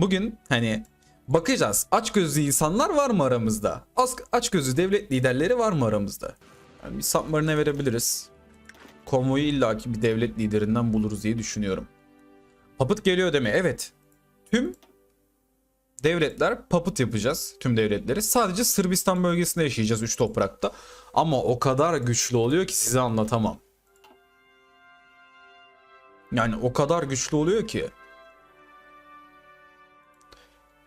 bugün hani bakacağız. Açgözlü insanlar var mı aramızda? Az, açgözlü devlet liderleri var mı aramızda? Yani bir submarine verebiliriz. Konvoyu illaki bir devlet liderinden buluruz diye düşünüyorum. Papıt geliyor deme. Evet. Tüm devletler papıt yapacağız. Tüm devletleri. Sadece Sırbistan bölgesinde yaşayacağız 3 toprakta. Ama o kadar güçlü oluyor ki size anlatamam. Yani o kadar güçlü oluyor ki.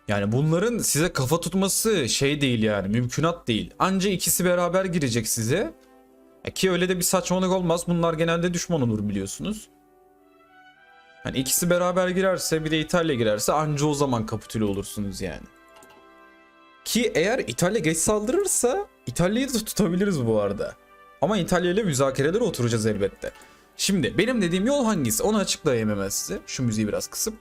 Yani bunların size kafa tutması şey değil yani mümkünat değil. Anca ikisi beraber girecek size. E Ki öyle de bir saçmalık olmaz. Bunlar genelde düşman olur biliyorsunuz. Hani ikisi beraber girerse bir de İtalya girerse anca o zaman kapitüle olursunuz yani. Ki eğer İtalya geç saldırırsa İtalya'yı da tutabiliriz bu arada. Ama İtalya ile müzakerelere oturacağız elbette. Şimdi benim dediğim yol hangisi? Onu açıklayayım hemen size. Şu müziği biraz kısıp.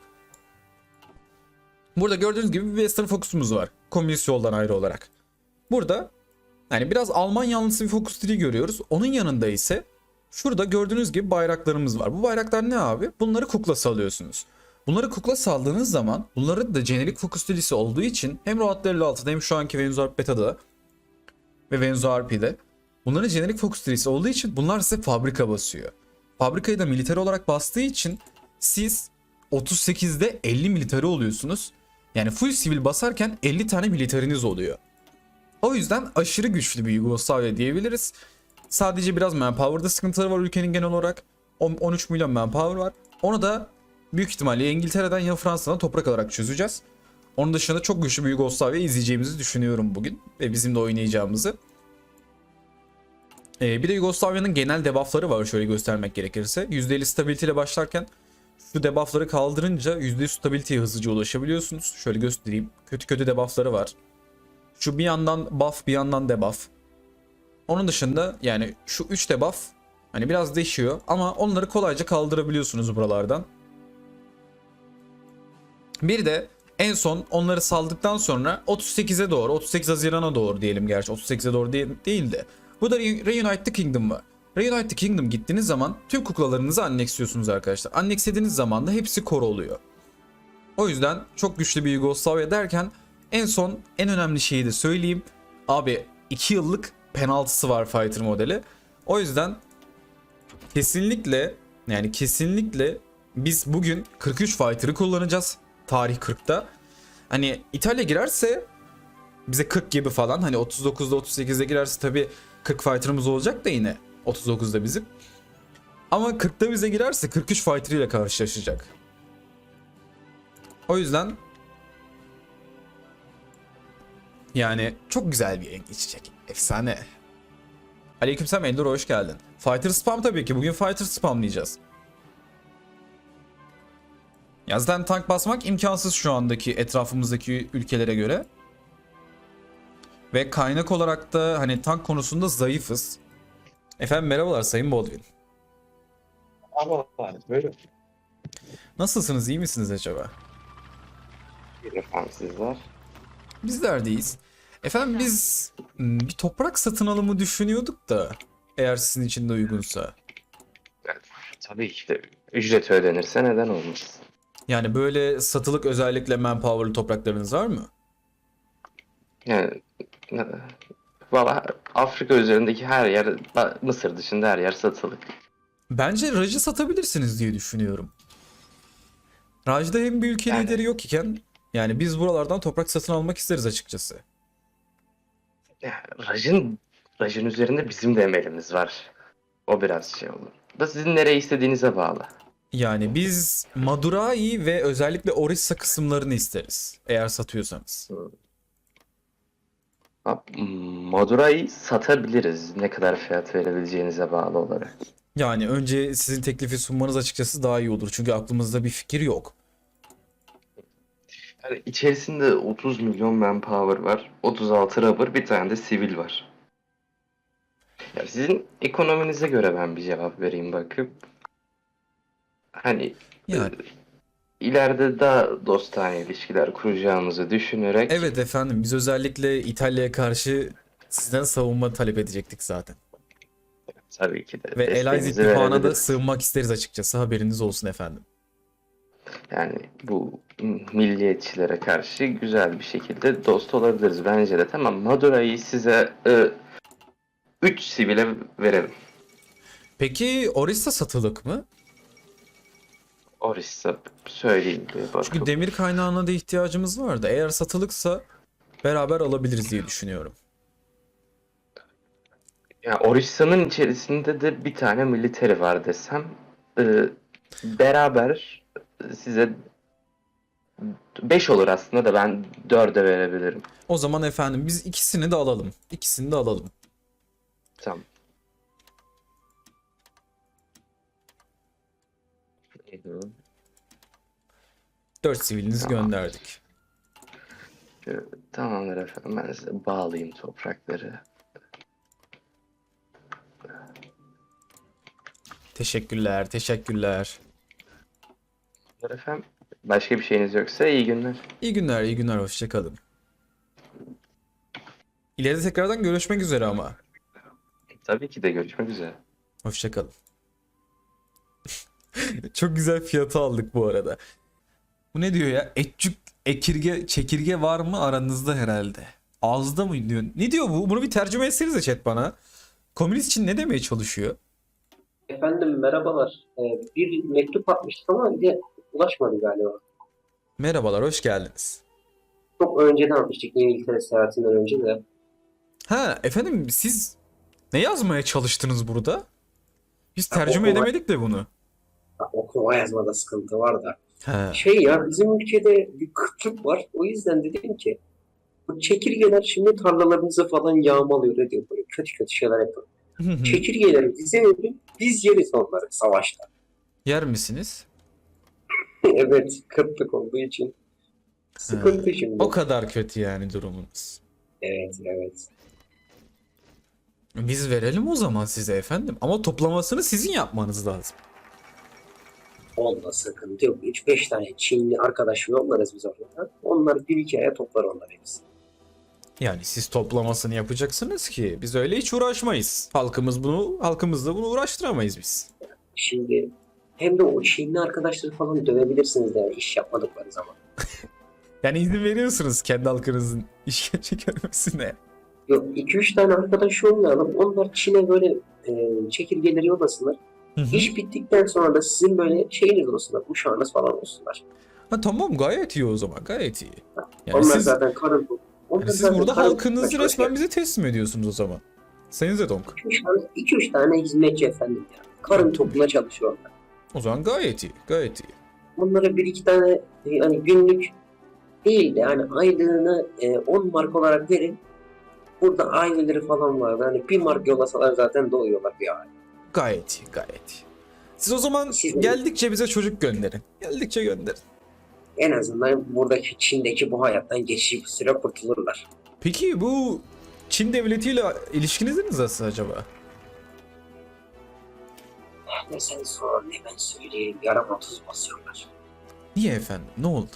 Burada gördüğünüz gibi bir Western Focus'umuz var. Komünist yoldan ayrı olarak. Burada yani biraz Alman yanlısı bir Focus Tree görüyoruz. Onun yanında ise şurada gördüğünüz gibi bayraklarımız var. Bu bayraklar ne abi? Bunları kukla salıyorsunuz. Bunları kukla saldığınız zaman bunların da jenerik Focus Tree'si olduğu için hem Road 56'da hem şu anki Venus Arp Beta'da ve Venus RP'de bunların jenerik Focus Tree'si olduğu için bunlar size fabrika basıyor. Fabrikayı da militer olarak bastığı için siz 38'de 50 militeri oluyorsunuz. Yani full sivil basarken 50 tane militeriniz oluyor. O yüzden aşırı güçlü bir Yugoslavya diyebiliriz. Sadece biraz manpower'da sıkıntıları var ülkenin genel olarak. On- 13 milyon manpower var. Onu da büyük ihtimalle İngiltere'den ya Fransa'dan toprak alarak çözeceğiz. Onun dışında çok güçlü bir Yugoslavya izleyeceğimizi düşünüyorum bugün. Ve bizim de oynayacağımızı. Ee, bir de Yugoslavya'nın genel debuffları var şöyle göstermek gerekirse. %50 stability ile başlarken şu debuffları kaldırınca %100 stability'ye hızlıca ulaşabiliyorsunuz. Şöyle göstereyim. Kötü kötü debuffları var. Şu bir yandan buff bir yandan debuff. Onun dışında yani şu 3 debuff hani biraz değişiyor ama onları kolayca kaldırabiliyorsunuz buralardan. Bir de en son onları saldıktan sonra 38'e doğru 38 Haziran'a doğru diyelim gerçi 38'e doğru değil, değil de bu da Re- Reunite the Kingdom var. Reunite Kingdom gittiğiniz zaman tüm kuklalarınızı anneksiyorsunuz arkadaşlar. Annekslediğiniz zaman da hepsi kor oluyor. O yüzden çok güçlü bir Yugoslavya derken en son en önemli şeyi de söyleyeyim. Abi 2 yıllık penaltısı var fighter modeli. O yüzden kesinlikle yani kesinlikle biz bugün 43 fighter'ı kullanacağız. Tarih 40'ta. Hani İtalya girerse bize 40 gibi falan hani 39'da 38'de girerse tabi 40 fighter'ımız olacak da yine 39'da bizim. Ama 40'ta bize girerse 43 fighter ile karşılaşacak. O yüzden yani çok güzel bir yayın geçecek. Efsane. Aleykümselam Endor hoş geldin. Fighter spam tabii ki. Bugün fighter spamlayacağız. Ya zaten tank basmak imkansız şu andaki etrafımızdaki ülkelere göre. Ve kaynak olarak da hani tank konusunda zayıfız. Efendim merhabalar Sayın Baldwin. Ama böyle Nasılsınız iyi misiniz acaba? bir efendim sizler. Bizler deyiz. Efendim biz hmm, bir toprak satın alımı düşünüyorduk da eğer sizin için de uygunsa. Tabii ki de ücret ödenirse neden olmaz? Yani böyle satılık özellikle manpower'lı topraklarınız var mı? Yani valla Afrika üzerindeki her yer Mısır dışında her yer satılık. Bence Raj'ı satabilirsiniz diye düşünüyorum. Raj'da hem bir ülke Yani- lideri yok iken yani biz buralardan toprak satın almak isteriz açıkçası. Yani Raj'ın Raj'ın üzerinde bizim de emelimiz var. O biraz şey olur. Da sizin nereye istediğinize bağlı. Yani biz Madurai ve özellikle Orissa kısımlarını isteriz eğer satıyorsanız. Ha, Madura'yı satabiliriz. Ne kadar fiyat verebileceğinize bağlı olarak. Yani önce sizin teklifi sunmanız açıkçası daha iyi olur. Çünkü aklımızda bir fikir yok. Yani içerisinde 30 milyon manpower var. 36 rubber, bir tane de sivil var. Ya sizin ekonominize göre ben bir cevap vereyim bakıp. Hani Yani e, ileride daha dostane ilişkiler kuracağımızı düşünerek evet efendim biz özellikle İtalya'ya karşı sizden savunma talep edecektik zaten. tabii ki de Ve Elias desteğimizi ittifakına da verebiliriz. sığınmak isteriz açıkçası haberiniz olsun efendim. Yani bu milliyetçilere karşı güzel bir şekilde dost olabiliriz bence de. Tamam Madura'yı size 3 sivile verelim. Peki Orisa satılık mı? Orissa söyleyeyim Çünkü demir kaynağına da ihtiyacımız vardı. Eğer satılıksa beraber alabiliriz diye düşünüyorum. Ya Orissa'nın içerisinde de bir tane militeri var desem e, beraber size 5 olur aslında da ben 4'e verebilirim. O zaman efendim biz ikisini de alalım. İkisini de alalım. Tamam. Hı. 4 sivilinizi Tamam. gönderdik. Tamamdır efendim ben size bağlayayım toprakları. Teşekkürler, teşekkürler. Efendim başka bir şeyiniz yoksa iyi günler. İyi günler, iyi günler. Hoşçakalın. İleride tekrardan görüşmek üzere ama. Tabii ki de görüşmek üzere. Hoşçakalın. Çok güzel fiyatı aldık bu arada. Bu ne diyor ya? Etçük, ekirge, çekirge var mı aranızda herhalde? Ağızda mı diyor? Ne diyor bu? Bunu bir tercüme etsenize chat bana. Komünist için ne demeye çalışıyor? Efendim merhabalar. Ee, bir mektup atmıştık ama bir de ulaşmadı galiba. Merhabalar, hoş geldiniz. Çok önceden atmıştık İngiltere seyahatinden önce de. Ha efendim siz ne yazmaya çalıştınız burada? Biz tercüme edemedik de bunu. Okuma yazmada sıkıntı var da. Ha. Şey ya bizim ülkede bir kıtlık var. O yüzden dedim ki bu çekirgeler şimdi tarlalarımızı falan yağmalıyor ediyor böyle kötü kötü şeyler yapıyor. Çekirgeleri bize verin biz yeriz onları savaşta. Yer misiniz? evet kıtlık olduğu için. Sıkıntı şimdi. O kadar kötü yani durumunuz. Evet evet. Biz verelim o zaman size efendim. Ama toplamasını sizin yapmanız lazım. Onda sıkıntı yok. 3-5 tane Çinli arkadaş yollarız biz oraya. Onlar bir iki aya toplar onlar hepsi. Yani siz toplamasını yapacaksınız ki biz öyle hiç uğraşmayız. Halkımız bunu, halkımızla bunu uğraştıramayız biz. Şimdi hem de o Çinli arkadaşları falan dövebilirsiniz de yani iş yapmadıkları zaman. Yani izin veriyorsunuz kendi halkınızın işkence görmesine. Yok 2-3 tane arkadaş yollayalım. Onlar Çin'e böyle e, çekirgeleri yollasınlar. Hı hı. İş bittikten sonra da sizin böyle şeyiniz olsunlar. Uşağınız falan olsunlar. Ha, tamam gayet iyi o zaman gayet iyi. Yani onlar siz, zaten karın onlar yani siz burada halkınızı resmen çalışıyor. bize teslim ediyorsunuz o zaman. Sayın Zedong. 2-3 tane, 2-3 tane hizmetçi efendim ya. Karın tokluğuna çalışıyorlar. O zaman gayet iyi gayet iyi. Onlara bir iki tane e, hani günlük değil de yani aylığını e, 10 mark olarak verin. Burada aileleri falan vardı. Hani bir mark yollasalar zaten doyuyorlar bir ay. Gayet iyi gayet iyi. Siz o zaman Siz- geldikçe bize çocuk gönderin. Geldikçe gönderin. En azından buradaki Çin'deki bu hayattan geçici bir süre kurtulurlar. Peki bu Çin devletiyle ilişkiniz nasıl acaba? Ne sen sor ne ben söyleyeyim. Yarama tuz basıyorlar. Niye efendim? Ne oldu?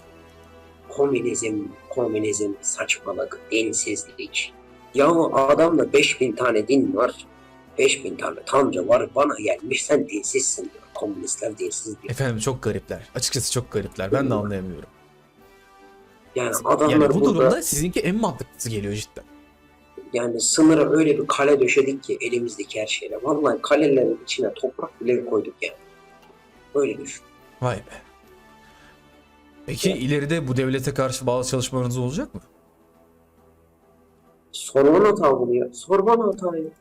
Komünizm, komünizm, saçmalık, dinsizlik. Yahu adamda 5000 tane din var. 5000 tane tanrı var. Bana gelmiş sen dinsizsin diyor. Komünistler dinsiz diyor. Efendim çok garipler. Açıkçası çok garipler. Ben de anlayamıyorum. Yani adamlar Yani bu burada durumda sizinki en mantıklısı geliyor cidden. yani sınıra öyle bir kale döşedik ki elimizdeki her şeyle. Vallahi kalelerin içine toprak bile koyduk yani. Öyle düşün. Vay be. Peki ileride bu devlete karşı bazı çalışmalarınız olacak mı? Sorman hata bunu ya. Sorman hatayı.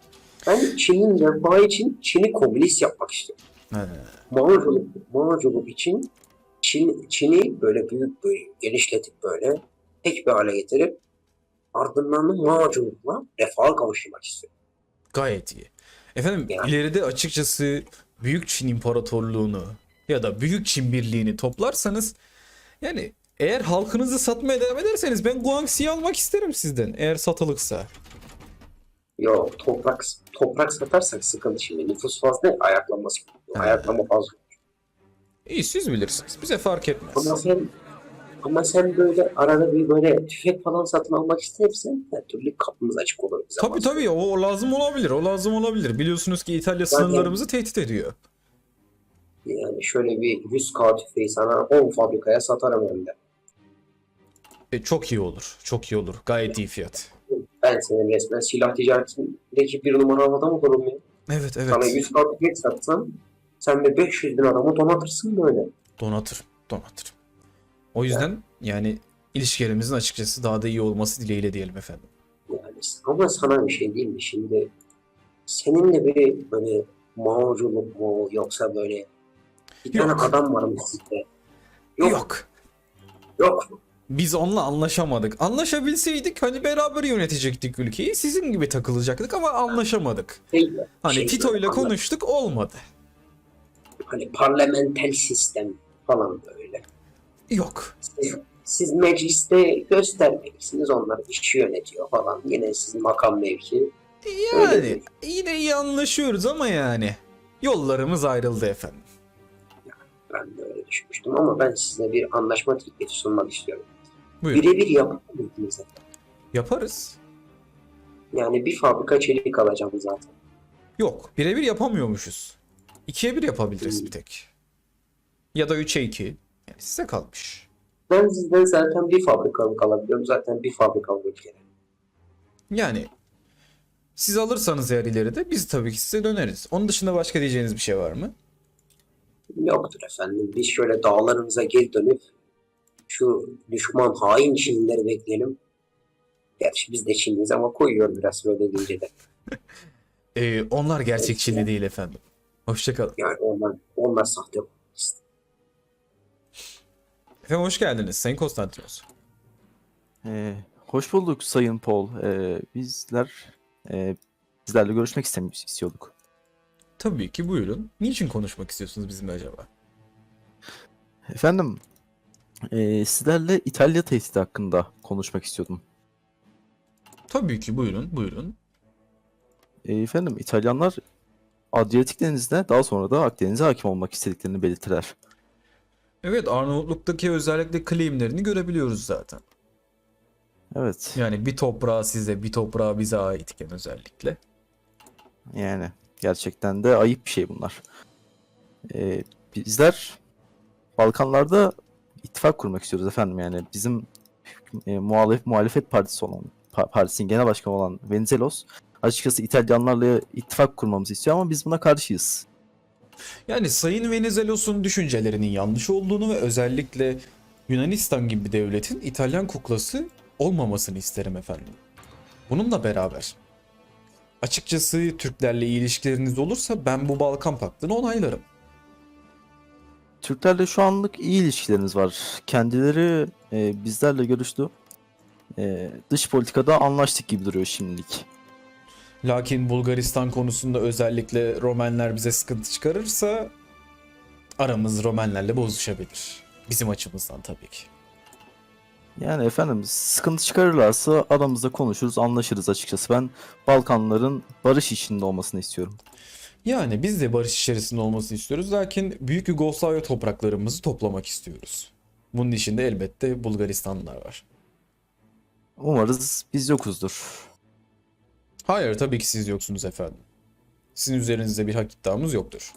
Ben Çin'in refahı için Çin'i komünist yapmak istiyorum. Mağculuk, mağculuk için Çin, Çin'i böyle büyük böyle genişletip böyle tek bir hale getirip ardından da mağculukla refaha kavuşturmak istiyorum. Gayet iyi. Efendim Yani. ileride açıkçası Büyük Çin İmparatorluğunu ya da Büyük Çin Birliği'ni toplarsanız yani eğer halkınızı satmaya devam ederseniz ben Guangxi'yi almak isterim sizden eğer satılıksa. Yo toprak toprak satarsak sıkıntı şimdi. Nüfus fazla ayaklanması. Ha. Ayaklama fazla. İyi siz bilirsiniz. Bize fark etmez. Ama sen ama sen böyle arada bir böyle tüfek falan satın almak istersen her türlü kapımız açık olur bize. Tabii tabii o, lazım olabilir. O lazım olabilir. Biliyorsunuz ki İtalya sınırlarımızı tehdit ediyor. Yani Yani şöyle bir 100 K tüfeği sana 10 fabrikaya satarım hem de. E, çok iyi olur. Çok iyi olur. Gayet iyi fiyat. Ben senin resmen silah ticaretindeki bir numaralı adam olurum ya. Evet Sana evet. 100 K tüfek satsam sen de 500 bin adamı donatırsın böyle. Donatırım. Donatırım. O yüzden yani ilişkilerimizin açıkçası daha da iyi olması dileğiyle diyelim efendim. Yani ama sana bir şey diyeyim mi? Şimdi seninle bir böyle mağculuk mu yoksa böyle bir tane Yok. adam var mı sizde? Yok. Yok. Yok. Biz onunla anlaşamadık. Anlaşabilseydik hani beraber yönetecektik ülkeyi. Sizin gibi takılacaktık ama anlaşamadık. Şey, Hani şey, Tito ile konuştuk olmadı. Hani parlamenter sistem falan böyle. Yok. Siz, siz mecliste göstermelisiniz onlar işi yönetiyor falan. Yine sizin makam mevki. Yani yine iyi anlaşıyoruz ama yani yollarımız ayrıldı efendim. Ben de öyle düşünmüştüm ama ben size bir anlaşma teklifi sunmak istiyorum. Buyurun. Birebir yapar mıydınız? Yaparız. Yani bir fabrika çelik alacağım zaten. Yok. Birebir yapamıyormuşuz. İkiye bir yapabiliriz bir tek. Ya da üçe iki. Yani size kalmış. Ben sizden zaten bir fabrikalık alabiliyorum. Zaten bir fabrikalık ülkede. Yani siz alırsanız eğer ileride biz tabii ki size döneriz. Onun dışında başka diyeceğiniz bir şey var mı? Yoktur efendim. Biz şöyle dağlarımıza geri dönüp şu düşman hain Çinlileri bekleyelim. Gerçi biz de Çinliyiz ama koyuyor biraz böyle deyince de. Ee, onlar gerçekçili değil efendim. Hoşçakalın. Yani onlar, onlar sahte. Efendim hoş geldiniz Sayın Konstantinos. Ee, hoş bulduk Sayın Paul. Ee, bizler e, bizlerle görüşmek istemiş istiyorduk. Tabii ki buyurun. Niçin konuşmak istiyorsunuz bizimle acaba? Efendim, e, sizlerle İtalya tehdidi hakkında konuşmak istiyordum. Tabii ki buyurun buyurun. E, efendim, İtalyanlar Adriyatik Denizi'ne daha sonra da Akdeniz'e hakim olmak istediklerini belirttiler. Evet Arnavutluk'taki özellikle claimlerini görebiliyoruz zaten. Evet, Yani bir toprağı size bir toprağı bize aitken özellikle. yani gerçekten de ayıp bir şey bunlar. E, bizler Balkanlarda ittifak kurmak istiyoruz efendim. Yani bizim e, muhalef, muhalefet partisi olan pa- partisinin genel başkanı olan Venizelos açıkçası İtalyanlarla ittifak kurmamızı istiyor ama biz buna karşıyız. Yani Sayın Venizelos'un düşüncelerinin yanlış olduğunu ve özellikle Yunanistan gibi bir devletin İtalyan kuklası olmamasını isterim efendim. Bununla beraber açıkçası Türklerle ilişkileriniz olursa ben bu Balkan Paktı'nı onaylarım. Türklerle şu anlık iyi ilişkilerimiz var. Kendileri e, bizlerle görüştü. E, dış politikada anlaştık gibi duruyor şimdilik. Lakin Bulgaristan konusunda özellikle Romenler bize sıkıntı çıkarırsa aramız Romenlerle bozuşabilir. Bizim açımızdan tabii ki. Yani efendim sıkıntı çıkarırlarsa aramızda konuşuruz, anlaşırız açıkçası. Ben Balkanların barış içinde olmasını istiyorum. Yani biz de barış içerisinde olmasını istiyoruz. Lakin Büyük Yugoslavya topraklarımızı toplamak istiyoruz. Bunun içinde elbette Bulgaristanlılar var. Umarız biz yokuzdur. Hayır tabii ki siz yoksunuz efendim. Sizin üzerinizde bir hak iddiamız yoktur.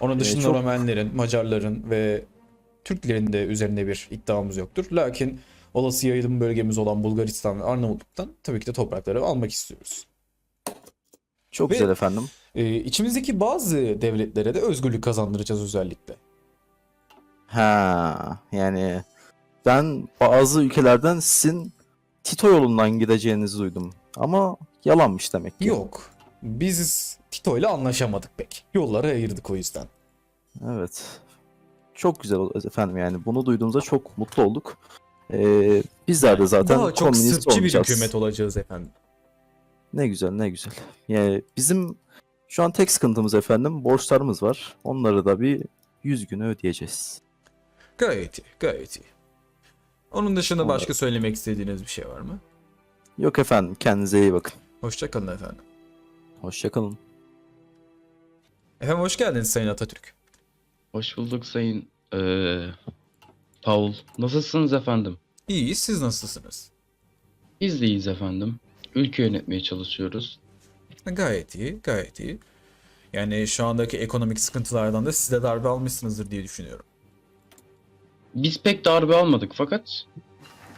Onun Ee, dışında çok- Romenlerin, Macarların ve Türklerin de üzerinde bir iddiamız yoktur. Lakin olası yayılım bölgemiz olan Bulgaristan ve Arnavutluk'tan tabii ki de toprakları almak istiyoruz. Çok Ve- güzel efendim. Ee, içimizdeki bazı devletlere de özgürlük kazandıracağız özellikle. Ha, yani ben bazı ülkelerden sizin Tito yolundan gideceğinizi duydum. Ama yalanmış demek ki. Yok. Biz Tito ile anlaşamadık pek. Yolları ayırdık o yüzden. Evet. Çok güzel efendim yani bunu duyduğumuza çok mutlu olduk. Ee, bizler de zaten Daha çok komünist Sırpçı bir hükümet olacağız efendim. Ne güzel ne güzel. Yani bizim şu an tek sıkıntımız efendim borçlarımız var. Onları da bir 100 günü ödeyeceğiz. Gayet iyi, gayet iyi. Onun dışında Onları- başka söylemek istediğiniz bir şey var mı? Yok efendim kendinize iyi bakın. Hoşçakalın efendim. Hoşçakalın. Efendim hoş geldiniz Sayın Atatürk. Hoş bulduk Sayın eee Paul. Nasılsınız efendim? İyiyiz, siz nasılsınız? Biz de iyiyiz efendim. Ülke yönetmeye çalışıyoruz. Gayet iyi, gayet iyi. Yani şu andaki ekonomik sıkıntılardan da siz de darbe almışsınızdır diye düşünüyorum. Biz pek darbe almadık fakat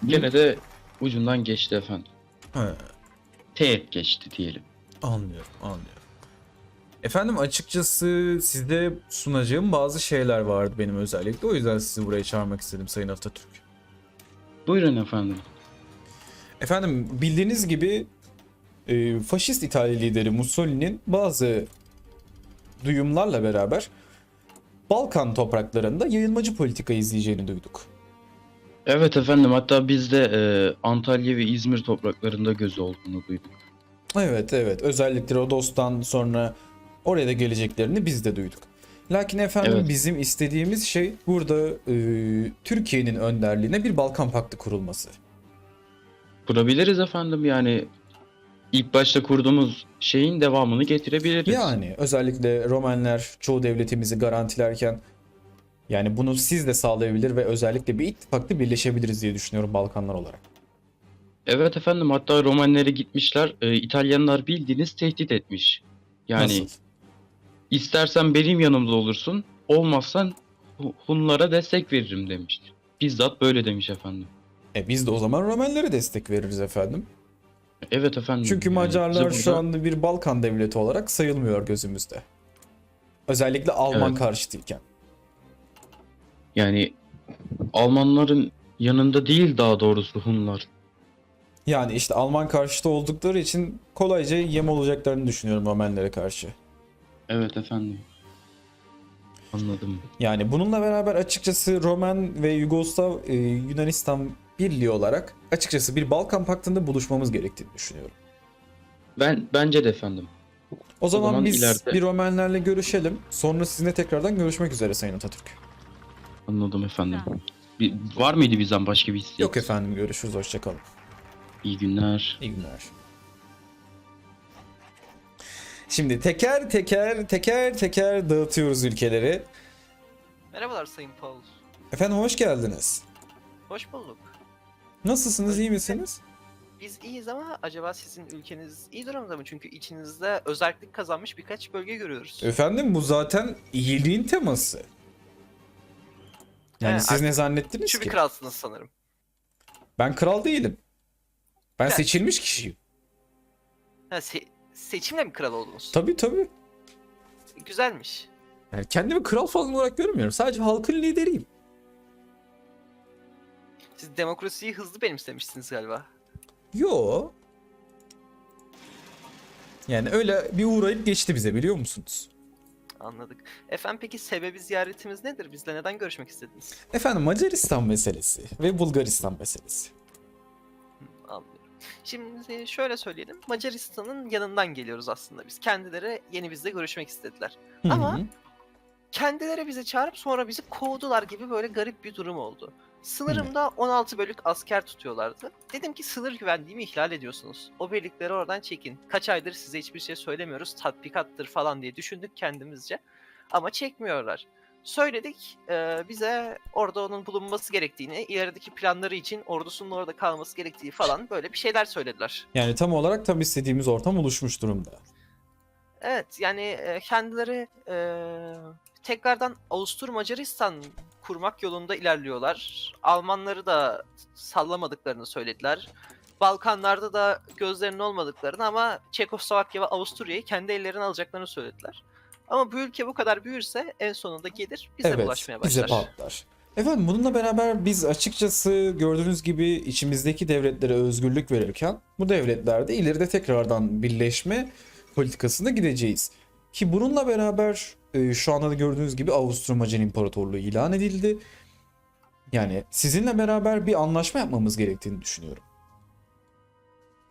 gene de ucundan geçti efendim. He, Teğet geçti diyelim. anlıyorum, anlıyorum. Efendim açıkçası size sunacağım bazı şeyler vardı benim özellikle. O yüzden sizi buraya çağırmak istedim Sayın Atatürk. Buyurun efendim. Efendim bildiğiniz gibi e, faşist İtalya lideri Mussolini'nin bazı duyumlarla beraber Balkan topraklarında yayılmacı politika izleyeceğini duyduk. Evet efendim hatta biz de e, Antalya ve İzmir topraklarında gözü olduğunu duyduk. Evet evet özellikle Rodos'tan sonra oraya da geleceklerini biz de duyduk. Lakin efendim Evet. bizim istediğimiz şey burada e, Türkiye'nin önderliğine bir Balkan Paktı kurulması. Kurabiliriz efendim yani ilk başta kurduğumuz şeyin devamını getirebiliriz. Yani özellikle Romenler çoğu devletimizi garantilerken yani bunu siz de sağlayabilir ve özellikle bir ittifakta birleşebiliriz diye düşünüyorum Balkanlar olarak. Evet efendim hatta Romanlara gitmişler e, İtalyanlar bildiğiniz tehdit etmiş. Yani Nasıl? istersen benim yanımda olursun olmazsan Hu- Hunlara destek veririm demiş. Bizzat böyle demiş efendim. E biz de o zaman Romenlere destek veririz efendim. Evet efendim. Çünkü yani Macarlar bize şu burada- anda bir Balkan devleti olarak sayılmıyor gözümüzde. Özellikle Alman Evet. karşıtıyken. Yani Almanların yanında değil daha doğrusu Hunlar. Yani işte Alman karşıtı oldukları için kolayca yem olacaklarını düşünüyorum Romenlere karşı. Evet efendim. Anladım. Yani bununla beraber açıkçası Romen ve Yugoslav e, Yunanistan birliği olarak açıkçası bir Balkan paktında buluşmamız gerektiğini düşünüyorum. Ben bence de efendim. O zaman, zaman biz ileride- bir Romenlerle görüşelim. Sonra sizinle tekrardan görüşmek üzere Sayın Atatürk. Anladım efendim. Bir, var mıydı bizden başka bir isteğiniz? Yok efendim görüşürüz hoşçakalın. İyi günler. İyi günler. Şimdi teker teker teker teker dağıtıyoruz ülkeleri. Merhabalar Sayın Paul. Efendim hoş geldiniz. Hoş bulduk. Nasılsınız iyi misiniz? Biz iyiyiz ama acaba sizin ülkeniz iyi durumda mı? Çünkü içinizde özellik kazanmış birkaç bölge görüyoruz. Efendim bu zaten iyiliğin teması. Yani He, siz ne zannettiniz Şu ki? bir kralsınız sanırım. Ben kral değilim. Ben Evet. seçilmiş kişiyim. Ha, se- seçimle mi kral oldunuz? Tabii tabii. Güzelmiş. Yani kendimi kral falan olarak görmüyorum. Sadece halkın lideriyim. Siz demokrasiyi hızlı benimsemişsiniz galiba. Yo. Yani öyle bir uğrayıp geçti bize biliyor musunuz? Anladık. Efendim peki sebebi ziyaretimiz nedir? Bizle neden görüşmek istediniz? Efendim Macaristan meselesi ve Bulgaristan meselesi. Anlıyorum. Şimdi şöyle söyleyelim. Macaristan'ın yanından geliyoruz aslında biz. Kendileri yeni bizle görüşmek istediler. Hı hı. Ama- Kendileri bizi çağırıp sonra bizi kovdular gibi böyle garip bir durum oldu. Sınırımda 16 bölük asker tutuyorlardı. Dedim ki sınır güvenliğimi ihlal ediyorsunuz. O birlikleri oradan çekin. Kaç aydır size hiçbir şey söylemiyoruz. Tatbikattır falan diye düşündük kendimizce. Ama çekmiyorlar. Söyledik e, bize orada onun bulunması gerektiğini, ilerideki planları için ordusunun orada kalması gerektiği falan böyle bir şeyler söylediler. Yani tam olarak tam istediğimiz ortam oluşmuş durumda. Evet yani e, kendileri e, tekrardan Avustur Macaristan kurmak yolunda ilerliyorlar. Almanları da sallamadıklarını söylediler. Balkanlarda da gözlerinin olmadıklarını ama Çekoslovakya ve Avusturya'yı kendi ellerine alacaklarını söylediler. Ama bu ülke bu kadar büyürse en sonunda gelir bize evet, bulaşmaya bize başlar. patlar. Efendim bununla beraber biz açıkçası gördüğünüz gibi içimizdeki devletlere özgürlük verirken bu devletlerde ileride tekrardan birleşme politikasına gideceğiz. Ki bununla beraber e, şu anda da gördüğünüz gibi Avusturya-Macar İmparatorluğu ilan edildi. Yani sizinle beraber bir anlaşma yapmamız gerektiğini düşünüyorum.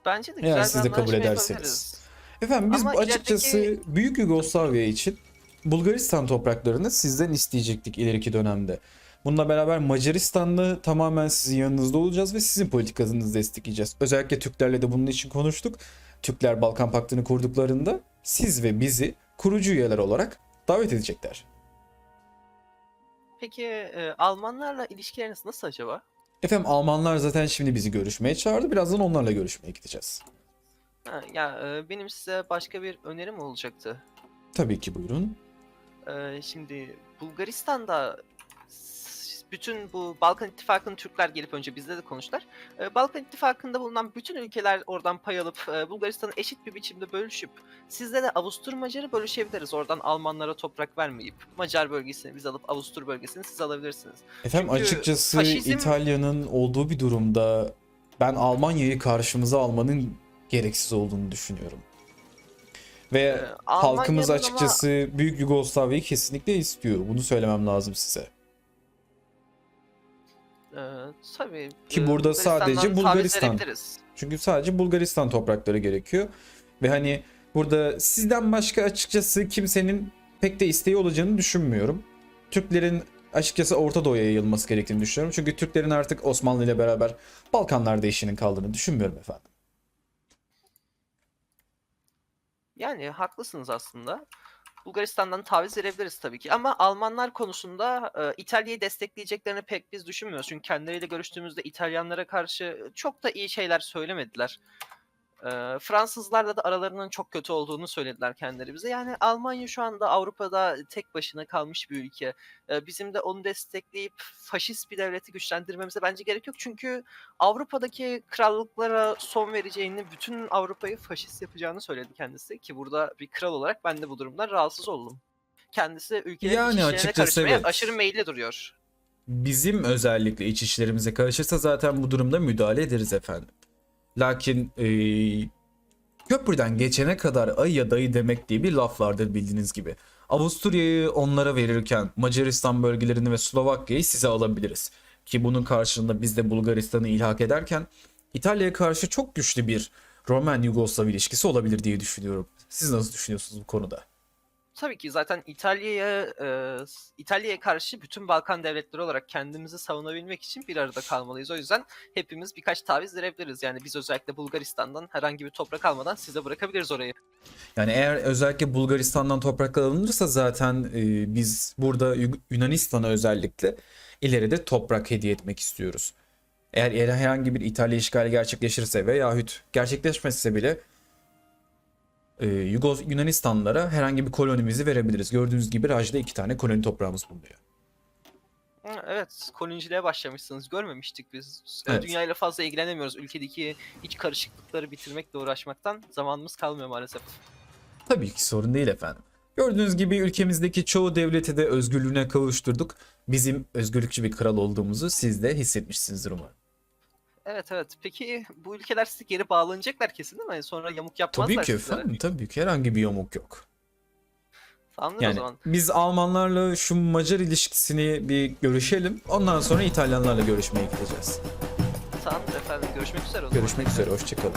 Bence de Eğer güzel siz bir de kabul ederseniz. yapabiliriz. Efendim biz Ama açıkçası ilerideki- Büyük Yugoslavya için Bulgaristan topraklarını sizden isteyecektik ileriki dönemde. Bununla beraber Macaristan'da tamamen sizin yanınızda olacağız ve sizin politikanızı destekleyeceğiz. Özellikle Türklerle de bunun için konuştuk. Türkler Balkan Paktı'nı kurduklarında siz ve bizi kurucu üyeler olarak davet edecekler. Peki e, Almanlarla ilişkileriniz nasıl acaba? Efendim Almanlar zaten şimdi bizi görüşmeye çağırdı. Birazdan onlarla görüşmeye gideceğiz. Ha, ya e, benim size başka bir önerim olacaktı. Tabii ki buyurun. Ee, şimdi Bulgaristan'da bütün bu Balkan İttifakı'nın Türkler gelip önce bizle de konuştular. Ee, Balkan İttifakı'nda bulunan bütün ülkeler oradan pay alıp e, Bulgaristan'ı eşit bir biçimde bölüşüp sizle de Avustur Macar'ı bölüşebiliriz. Oradan Almanlara toprak vermeyip Macar bölgesini biz alıp Avustur bölgesini siz alabilirsiniz. Efendim Çünkü açıkçası faşizm- İtalya'nın olduğu bir durumda ben Almanya'yı karşımıza almanın gereksiz olduğunu düşünüyorum. Ve Ee, halkımız Almanya'nın ama- açıkçası Büyük Yugoslavya'yı kesinlikle istiyor. Bunu söylemem lazım size. Ee, tabii. Ki e, burada sadece Bulgaristan. Çünkü sadece Bulgaristan toprakları gerekiyor. Ve hani burada sizden başka açıkçası kimsenin pek de isteği olacağını düşünmüyorum. Türklerin açıkçası Orta Doğu'ya yayılması gerektiğini düşünüyorum. Çünkü Türklerin artık Osmanlı ile beraber Balkanlarda işinin kaldığını düşünmüyorum efendim. Yani haklısınız aslında. Bulgaristan'dan taviz verebiliriz tabii ki ama Almanlar konusunda e, İtalya'yı destekleyeceklerini pek biz düşünmüyoruz. Çünkü kendileriyle görüştüğümüzde İtalyanlara karşı çok da iyi şeyler söylemediler. E, Fransızlarla da aralarının çok kötü olduğunu söylediler kendileri bize. Yani Almanya şu anda Avrupa'da tek başına kalmış bir ülke. E, bizim de onu destekleyip faşist bir devleti güçlendirmemize bence gerek yok. Çünkü Avrupa'daki krallıklara son vereceğini, bütün Avrupa'yı faşist yapacağını söyledi kendisi ki burada bir kral olarak ben de bu durumdan rahatsız oldum. Kendisi ülkenin Yani işlerine karışmaya evet. aşırı meyilli duruyor. Bizim özellikle iç işlerimize karışırsa zaten bu durumda müdahale ederiz efendim. Lakin eee, köprüden geçene kadar ay ya dayı demek diye bir laf vardır bildiğiniz gibi. Avusturya'yı onlara verirken Macaristan bölgelerini ve Slovakya'yı size alabiliriz. Ki bunun karşılığında biz de Bulgaristan'ı ilhak ederken İtalya'ya karşı çok güçlü bir Roman-Yugoslav ilişkisi olabilir diye düşünüyorum. Siz nasıl düşünüyorsunuz bu konuda? Tabii ki zaten İtalya'ya e, İtalya'ya karşı bütün Balkan devletleri olarak kendimizi savunabilmek için bir arada kalmalıyız. O yüzden hepimiz birkaç taviz verebiliriz. Yani biz özellikle Bulgaristan'dan herhangi bir toprak almadan size bırakabiliriz orayı. Yani eğer özellikle Bulgaristan'dan topraklar alınırsa zaten e, biz burada Yu- Yunanistan'a özellikle ileride toprak hediye etmek istiyoruz. Eğer herhangi bir İtalya işgali gerçekleşirse veyahut gerçekleşmezse bile e, Yunanistanlara herhangi bir kolonimizi verebiliriz. Gördüğünüz gibi Raj'da iki tane koloni toprağımız bulunuyor. Evet, koloniciliğe başlamışsınız. Görmemiştik biz. Evet. Dünyayla fazla ilgilenemiyoruz. Ülkedeki iç karışıklıkları bitirmekle uğraşmaktan zamanımız kalmıyor maalesef. Tabii ki sorun değil efendim. Gördüğünüz gibi ülkemizdeki çoğu devleti de özgürlüğüne kavuşturduk. Bizim özgürlükçü bir kral olduğumuzu siz de hissetmişsinizdir umarım. Evet evet. Peki bu ülkeler size geri bağlanacaklar kesin değil mi? Sonra yamuk yapmazlar Tabii ki sizlere. efendim, tabii ki herhangi bir yamuk yok. Tamamdır o Yani zaman. biz Almanlarla şu Macar ilişkisini bir görüşelim. Ondan sonra İtalyanlarla görüşmeye gideceğiz. Tamamdır efendim. Görüşmek üzere o zaman. Görüşmek üzere, hoşçakalın.